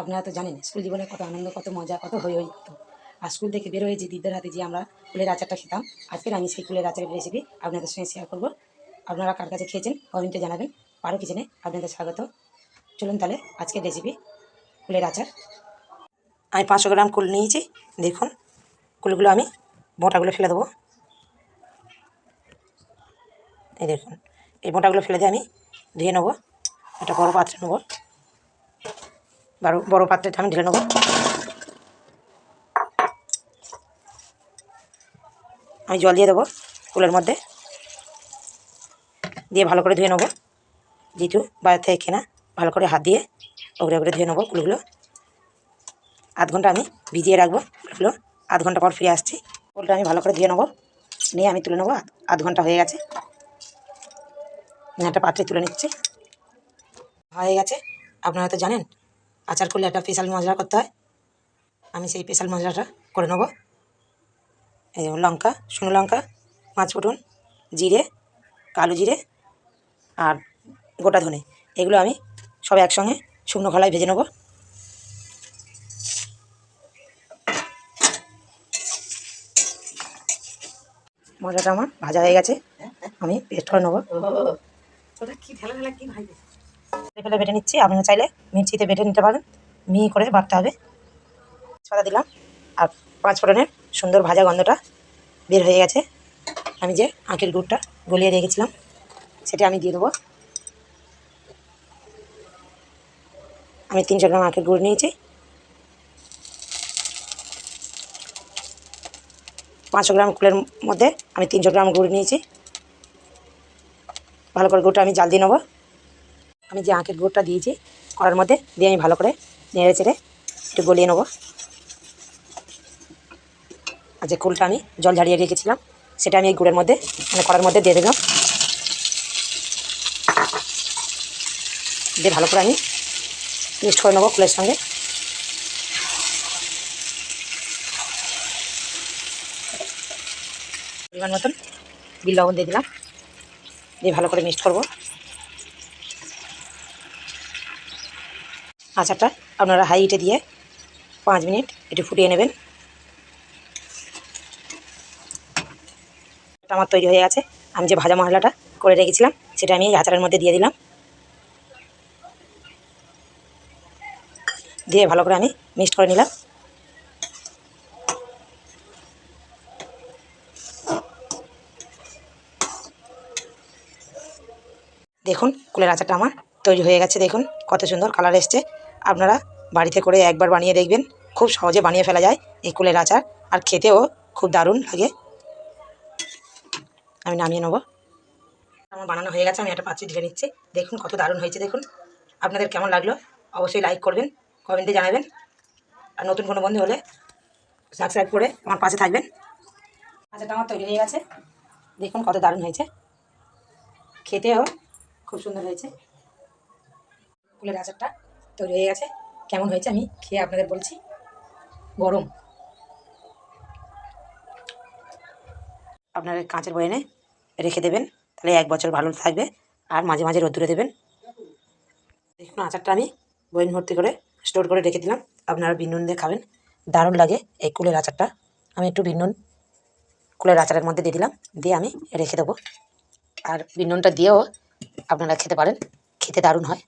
আপনারা তো জানেন, স্কুল জীবনে কত আনন্দ, কত মজা, কত হই হই আর স্কুল থেকে বের হয়ে যে দিদার হাতে যে আমরা কুলের আচারটা খেতাম, আজকের আমি সেই কুলের আচারের রেসিপি আপনাদের সঙ্গে শেয়ার করব। আপনারা কার কাছে খেয়েছেন কমেন্টে জানাবেন। পারো কিচেনে আপনাদের স্বাগত। চলুন তাহলে আজকের রেসিপি কুলের আচার। আমি পাঁচশো গ্রাম কুল নিয়েছি, দেখুন। কুলগুলো আমি বোঁটাগুলো ফেলে দেবো। এই দেখুন, এই বোঁটাগুলো ফেলে দিয়ে আমি ধুয়ে নেব, একটা বড়ো পাত্রে নেব। বড় বড়ো পাত্রটা আমি ঢেলে নেব। আমি জল দিয়ে দেবো কুলের মধ্যে। দিয়ে ভালো করে ধুয়ে নেব। যেহেতু বাইরে থেকে কেনা, ভালো করে হাত দিয়ে ওগড়ে ওগড়ে ধুয়ে নেব কুলগুলো আধ ঘণ্টা আমি ভিজিয়ে রাখব কুলগুলো আধ ঘণ্টা পর ফিরে আসছি। কুলটা আমি ভালো করে ধুয়ে নেব। নিয়ে আমি তুলে নেব আধ ঘণ্টা হয়ে গেছে। একটা পাত্রে তুলে নিচ্ছি। হয়ে গেছে। আপনারা তো জানেন আচার করলে একটা স্পেশাল মশলা করতে হয়। আমি সেই স্পেশাল মশলাটা করে নেব। এই লঙ্কা, শুকনো লঙ্কা পাঁচ ফোটন জিরে, কালো জিরে আর গোটা ধনে। এগুলো আমি সব একসঙ্গে শুকনো খোলায় ভেজে নেব। মশলাটা আমার ভাজা হয়ে গেছে। আমি পেস্ট করে নেব। ওটা কি ঢেলা ঢেলা কি ভাই? ফেলে বেটে নিচ্ছি আপনারা চাইলে মিক্সিতে বেটে নিতে পারেন। মিহি করে বাড়তে হবে। তেজপাতা দিলাম, আর পাঁচ ফোড়নের সুন্দর ভাজা গন্ধটা বের হয়ে গেছে। আমি যে আঁকের গুড়টা গলিয়ে রেখেছিলাম, সেটা আমি দিয়ে দেবো। আমি তিনশো গ্রাম আঁকের গুড় নিয়েছি। পাঁচশো গ্রাম কুলের মধ্যে আমি তিনশো গ্রাম গুড় নিয়েছি। ভালো করে গুড়টা আমি জাল দিয়ে নেব। আমি যে আঁকের গুড়টা দিয়েছি, কড়ার মধ্যে দিয়ে আমি ভালো করে নেড়ে চেড়ে একটু গলিয়ে নেব। আর যে কুলটা আমি জল ঝাড়িয়ে রেখেছিলাম, সেটা আমি এই গুড়ের মধ্যে মানে কড়ার মধ্যে দিয়ে দিলাম। দিয়ে ভালো করে আমি মিক্সড করে নেব কুলের সঙ্গে। পরিমাণ মতন বিল লবণ দিয়ে দিলাম। দিয়ে ভালো করে মিক্সড করব। আচারটা আপনারা হাই হিটে দিয়ে পাঁচ মিনিট একটু ফুটিয়ে নেবেন। আমার তৈরি হয়ে গেছে। আমি যে ভাজা মশলাটা করে রেখেছিলাম, সেটা আমি এই আচারের মধ্যে দিয়ে দিলাম। দিয়ে ভালো করে আমি মিক্সড করে নিলাম। দেখুন, কুলের আচারটা আমার তৈরি হয়ে গেছে। দেখুন, কত সুন্দর কালার এসছে। আপনারা বাড়িতে করে একবার বানিয়ে দেখবেন। খুব সহজে বানিয়ে ফেলা যায় এই কুলের আচার। আর খেতেও খুব দারুণ লাগে। আমি নামিয়ে নেব। আমার বানানো হয়ে গেছে, আমি একটা পাত্রে ঢেলে নিচ্ছি। দেখুন কত দারুণ হয়েছে, দেখুন। আপনাদের কেমন লাগল অবশ্যই লাইক করবেন, কমেন্টে জানাবেন। আর নতুন কোনো বন্ধু হলে সাবস্ক্রাইব করে আমার পাশে থাকবেন। আচারটা আমার তৈরি হয়ে গেছে। দেখুন কত দারুণ হয়েছে। খেতেও খুব সুন্দর হয়েছে। কুলের আচারটা। তৈরি হয়ে গেছে। কেমন হয়েছে আমি খেয়ে আপনাদের বলছি। গরম। আপনারা কাঁচের বয়নে রেখে দেবেন। তাহলে এক বছর ভালো থাকবে আর মাঝে মাঝে রোদ্দুরে দেবেন। দেখুন, আচারটা আমি বয়ন ভর্তি করে স্টোর করে রেখে দিলাম। আপনারা বিনুন দিয়ে খাবেন। দারুণ লাগে এই কুলের আচারটা। আমি একটু বিনুন কুলের আচারের মধ্যে দিয়ে দিলাম। দিয়ে আমি রেখে দেবো। আর বিনুনটা দিয়েও আপনারা খেতে পারেন। খেতে দারুণ হয়।